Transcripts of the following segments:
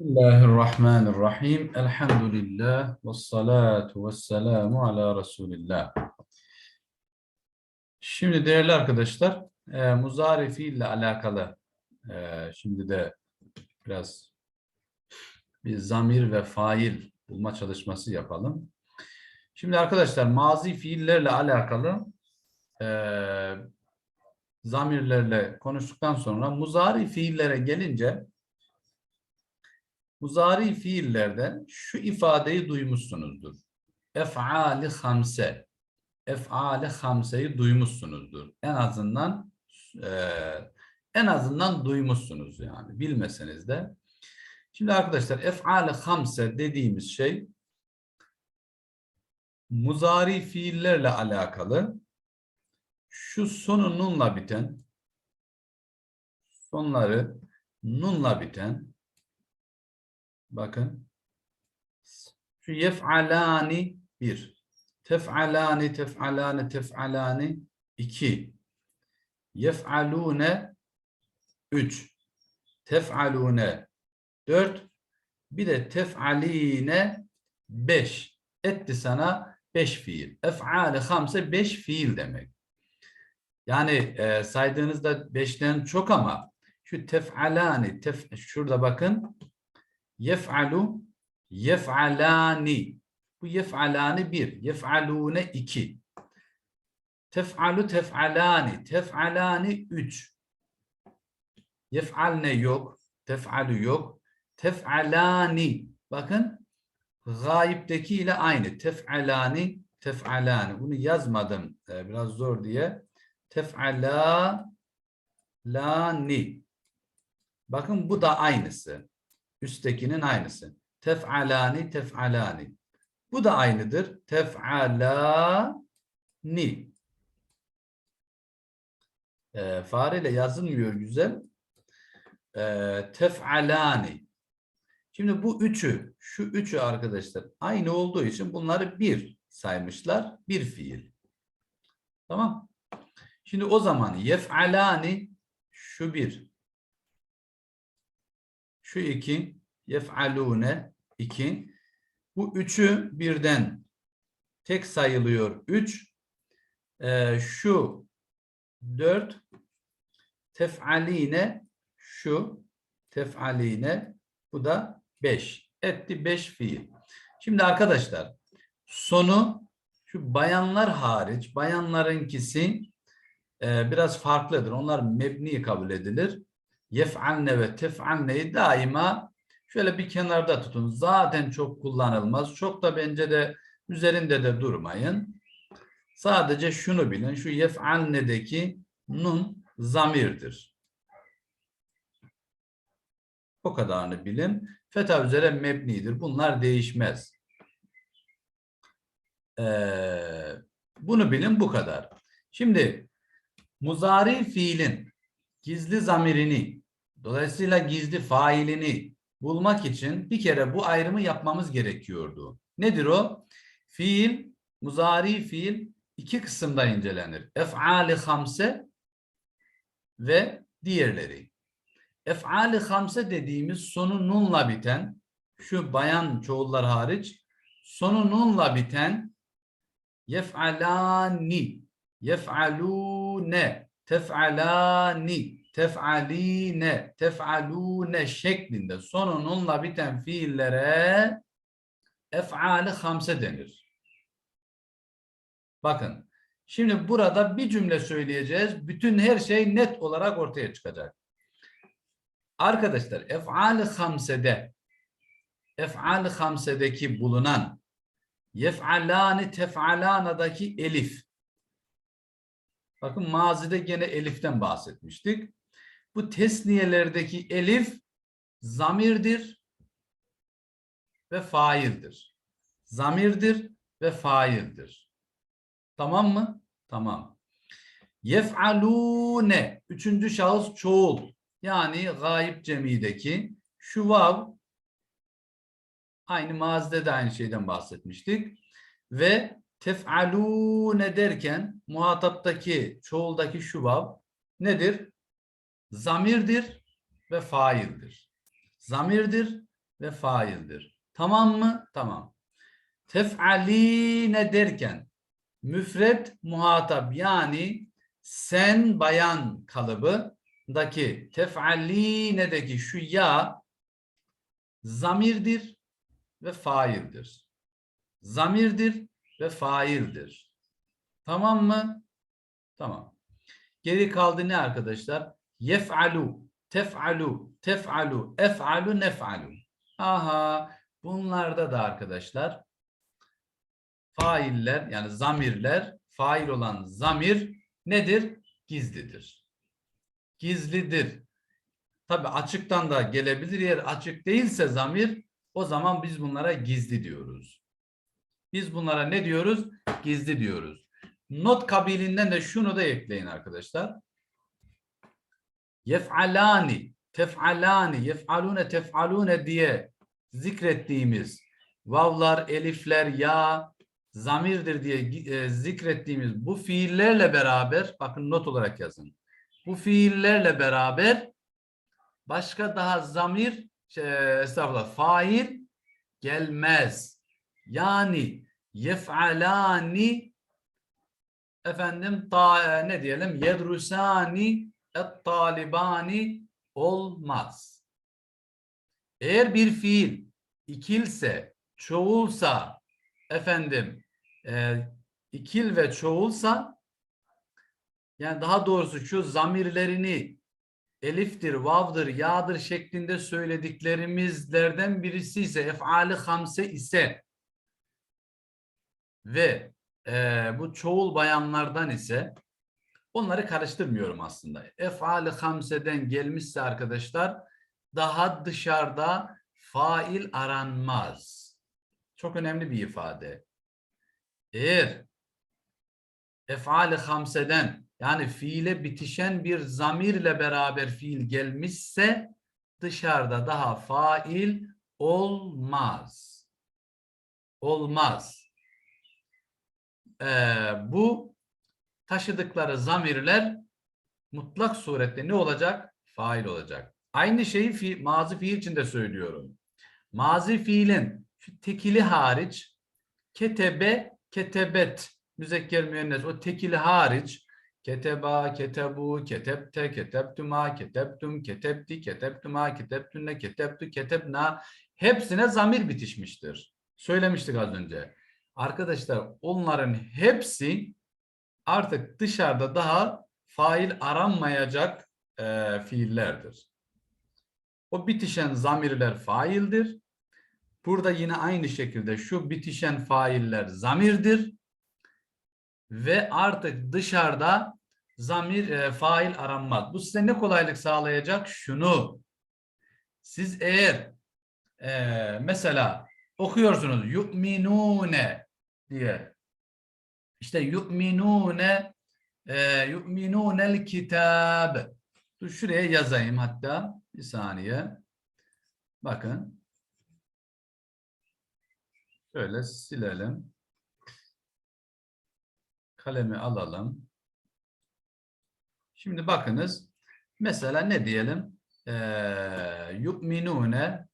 Bismillahirrahmanirrahim. Elhamdülillah. Ve salatu ve selamu ala Resulillah. Şimdi değerli arkadaşlar, e, muzari fiille alakalı e, şimdi de biraz bir zamir ve fail bulma çalışması yapalım. Şimdi arkadaşlar mazi fiillerle alakalı e, zamirlerle konuştuktan sonra muzari fiillere gelince Muzari fiillerden şu ifadeyi duymuşsunuzdur. Ef'ali hamse. Ef'ali hamseyi duymuşsunuzdur. En azından e, en azından duymuşsunuz yani. Bilmeseniz de. Şimdi arkadaşlar ef'ali hamse dediğimiz şey muzari fiillerle alakalı şu sonu nunla biten sonları nunla biten Bakın. Şu yef'alani bir. Tef'alani, tef'alani, tef'alani iki. Yef'alune üç. Tef'alune dört. Bir de tef'aline beş. Etti sana beş fiil. Ef'ali hamse beş fiil demek. Yani e, saydığınızda beşten çok ama şu tef'alani, tef, şurada bakın Yef'alu, yef'alani. Bu yef'alani bir, yef'alune iki. Tef'alu, tef'alani, tef'alani üç. Yef'alne yok, tef'alu yok. Tef'alani. Bakın gayipteki ile aynı. Tef'alani, tef'alani. Bunu yazmadım e, biraz zor diye. Tef'alani. Bakın bu da aynısı. Üsttekinin aynısı. Tef'alani tef'alani. Bu da aynıdır. Tef'alani. E, fareyle yazılmıyor güzel. E, tef'alani. Şimdi bu üçü, şu üçü arkadaşlar aynı olduğu için bunları bir saymışlar. Bir fiil. Tamam. Şimdi o zaman yef'alani şu bir. Şu iki yef'alune iki. Bu üçü birden tek sayılıyor. Üç. Ee, şu dört tef'aline şu tef'aline bu da beş. Etti beş fiil. Şimdi arkadaşlar sonu şu bayanlar hariç bayanlarınkisi e, biraz farklıdır. Onlar mebni kabul edilir yef'alne ve tef'alneyi daima şöyle bir kenarda tutun. Zaten çok kullanılmaz. Çok da bence de üzerinde de durmayın. Sadece şunu bilin. Şu yef'alne'deki nun zamirdir. O kadarını bilin. Feta üzere mebnidir. Bunlar değişmez. Ee, bunu bilin bu kadar. Şimdi muzari fiilin gizli zamirini, dolayısıyla gizli failini bulmak için bir kere bu ayrımı yapmamız gerekiyordu. Nedir o? Fiil, muzari fiil iki kısımda incelenir. Ef'ali hamse ve diğerleri. Ef'ali hamse dediğimiz sonu nunla biten, şu bayan çoğullar hariç, sonu nunla biten yef'alani, yef'alune, tef'alani, tef'aline, tef'alune şeklinde sonununla biten fiillere ef'ali hamse denir. Bakın, şimdi burada bir cümle söyleyeceğiz. Bütün her şey net olarak ortaya çıkacak. Arkadaşlar, ef'ali hamsede, ef'ali hamsedeki bulunan yef'alani tef'alanadaki elif. Bakın mazide gene eliften bahsetmiştik. Bu tesniyelerdeki elif zamirdir ve faildir. Zamirdir ve faildir. Tamam mı? Tamam. Yef'alune üçüncü şahıs çoğul. Yani gayip cemideki şu vav aynı mazide de aynı şeyden bahsetmiştik. Ve tef'alune derken muhataptaki çoğuldaki şu vav nedir? zamirdir ve faildir. Zamirdir ve faildir. Tamam mı? Tamam. Tef'aline derken müfret muhatap yani sen bayan kalıbındaki tef'aline'deki şu ya zamirdir ve faildir. Zamirdir ve faildir. Tamam mı? Tamam. Geri kaldı ne arkadaşlar? Yef'alu, tef'alu, tef'alu, ef'alu, nef'alu. Aha, bunlarda da arkadaşlar failler yani zamirler, fail olan zamir nedir? Gizlidir. Gizlidir. Tabi açıktan da gelebilir. Eğer açık değilse zamir o zaman biz bunlara gizli diyoruz. Biz bunlara ne diyoruz? Gizli diyoruz. Not kabilinden de şunu da ekleyin arkadaşlar. Yef'alani, tef'alani, yef'alune, tef'alune diye zikrettiğimiz vavlar, elifler, ya, zamirdir diye e, zikrettiğimiz bu fiillerle beraber bakın not olarak yazın. Bu fiillerle beraber başka daha zamir şey, estağfurullah fail gelmez. Yani yef'alani efendim ta, ne diyelim yedrusani et talibani olmaz. Eğer bir fiil ikilse, çoğulsa efendim e, ikil ve çoğulsa yani daha doğrusu şu zamirlerini eliftir, vavdır, yağdır şeklinde söylediklerimizlerden birisi ise efali hamse ise ve e, bu çoğul bayanlardan ise onları karıştırmıyorum aslında. Efali hamseden gelmişse arkadaşlar daha dışarıda fail aranmaz. Çok önemli bir ifade. Eğer efali hamseden yani fiile bitişen bir zamirle beraber fiil gelmişse dışarıda daha fail olmaz. Olmaz. Ee, bu taşıdıkları zamirler mutlak surette ne olacak? Fail olacak. Aynı şeyi fi, mazi fiil için de söylüyorum. Mazi fiilin tekili hariç ketebe, ketebet müzekker müennes o tekili hariç keteba, ketebu, ketebte, ketebtuma, ketebtum, ketebti, ketebtuma, ketebtünne, ketebtu, ketebna hepsine zamir bitişmiştir. Söylemiştik az önce. Arkadaşlar onların hepsi artık dışarıda daha fail aranmayacak e, fiillerdir. O bitişen zamirler faildir. Burada yine aynı şekilde şu bitişen failler zamirdir. Ve artık dışarıda zamir e, fail aranmaz. Bu size ne kolaylık sağlayacak? Şunu. Siz eğer e, mesela okuyorsunuz yu'minune diye. İşte yu'minune e, yu'minunel kitab. Dur şuraya yazayım hatta. Bir saniye. Bakın. Şöyle silelim. Kalemi alalım. Şimdi bakınız. Mesela ne diyelim? Ee, yu'minune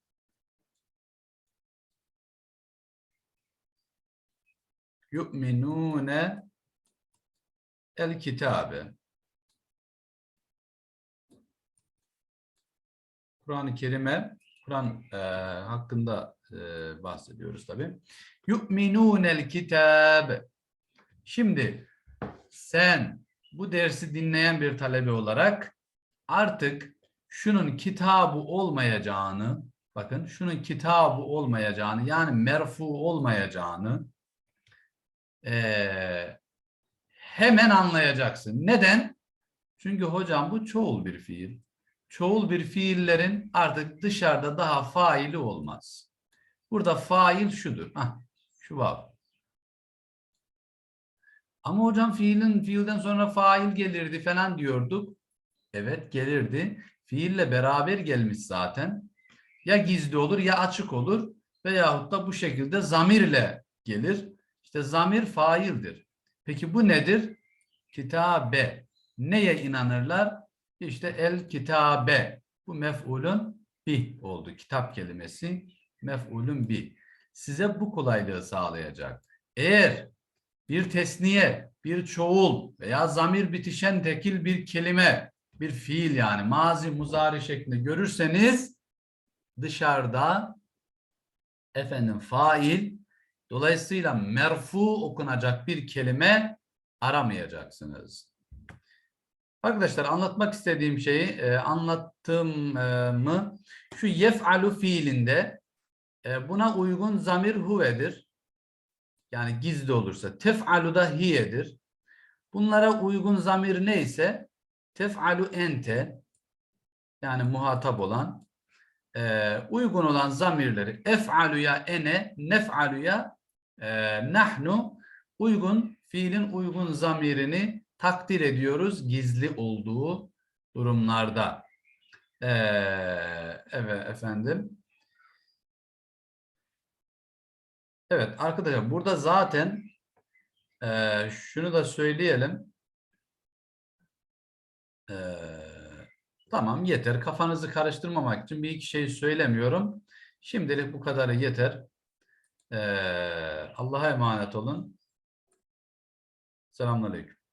yu'minune el kitabe. Kur'an-ı Kerim'e, Kur'an e, hakkında e, bahsediyoruz tabi. Yu'minunel kitab. Şimdi sen bu dersi dinleyen bir talebe olarak artık şunun kitabı olmayacağını, bakın şunun kitabı olmayacağını yani merfu olmayacağını e, hemen anlayacaksın. Neden? Çünkü hocam bu çoğul bir fiil. Çoğul bir fiillerin artık dışarıda daha faili olmaz. Burada fail şudur. Hah, şu vav. Ama hocam fiilin fiilden sonra fail gelirdi falan diyorduk. Evet gelirdi. Fiille beraber gelmiş zaten. Ya gizli olur ya açık olur veyahut da bu şekilde zamirle gelir. İşte zamir faildir. Peki bu nedir? Kitabe. Neye inanırlar? İşte el kitabe. Bu mef'ulun bi oldu. Kitap kelimesi mef'ulün bi. Size bu kolaylığı sağlayacak. Eğer bir tesniye, bir çoğul veya zamir bitişen tekil bir kelime, bir fiil yani mazi muzari şeklinde görürseniz dışarıda efendim fail dolayısıyla merfu okunacak bir kelime aramayacaksınız. Arkadaşlar anlatmak istediğim şeyi e, anlattım e? Şu yef'alu fiilinde e, buna uygun zamir huvedir. Yani gizli olursa. Tef'alu da hiyedir. Bunlara uygun zamir neyse tef'alu ente yani muhatap olan e, uygun olan zamirleri ef'aluya ene nef'aluya e, nahnu uygun fiilin uygun zamirini takdir ediyoruz gizli olduğu durumlarda. Evet efendim. Evet arkadaşlar burada zaten şunu da söyleyelim. Tamam yeter. Kafanızı karıştırmamak için bir iki şey söylemiyorum. Şimdilik bu kadarı yeter. Allah'a emanet olun. Selamünaleyküm.